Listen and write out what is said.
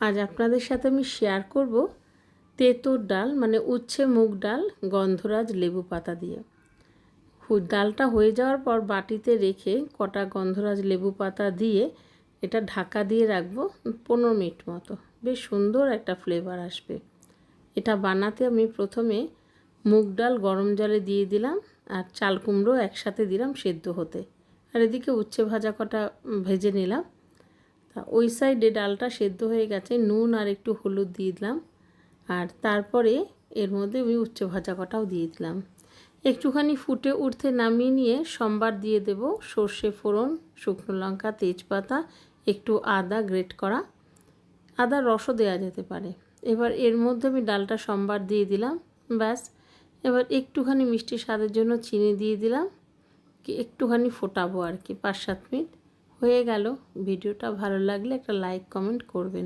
আজ আপনাদের সাথে আমি শেয়ার করব তেঁতুর ডাল মানে উচ্ছে মুগ ডাল, গন্ধরাজ লেবু পাতা দিয়ে। ডালটা হয়ে যাওয়ার পর বাটিতে রেখে কটা গন্ধরাজ লেবু পাতা দিয়ে এটা ঢাকা দিয়ে রাখব পনেরো মিনিট মতো। বেশ সুন্দর একটা ফ্লেভার আসবে। এটা বানাতে আমি প্রথমে মুগ ডাল গরম জলে দিয়ে দিলাম আর চাল কুমড়ো একসাথে দিলাম সেদ্ধ হতে। আর এদিকে উচ্ছে ভাজা কটা ভেজে নিলাম। তা ওই সাইডে ডালটা সেদ্ধ হয়ে গেছে, নুন আর একটু হলুদ দিয়ে দিলাম। আর তারপরে এর মধ্যে আমি উচ্চ ভাজা কটাও দিয়ে দিলাম। একটুখানি ফুটে উঠতে নামিয়ে নিয়ে সম্বার দিয়ে দেব সর্ষে ফোড়ন, শুকনো লঙ্কা, তেজপাতা, একটু আদা গ্রেট করা। আদা রসও দেওয়া যেতে পারে। এবার এর মধ্যে আমি ডালটা সম্বার দিয়ে দিলাম, ব্যাস। এবার একটুখানি মিষ্টি স্বাদের জন্য চিনি দিয়ে দিলাম, কি একটুখানি ফোটাবো আর কি, পাঁচ সাত মিনিট। হয়ে গেল। ভিডিওটা ভালো লাগলে একটা লাইক কমেন্ট করবেন।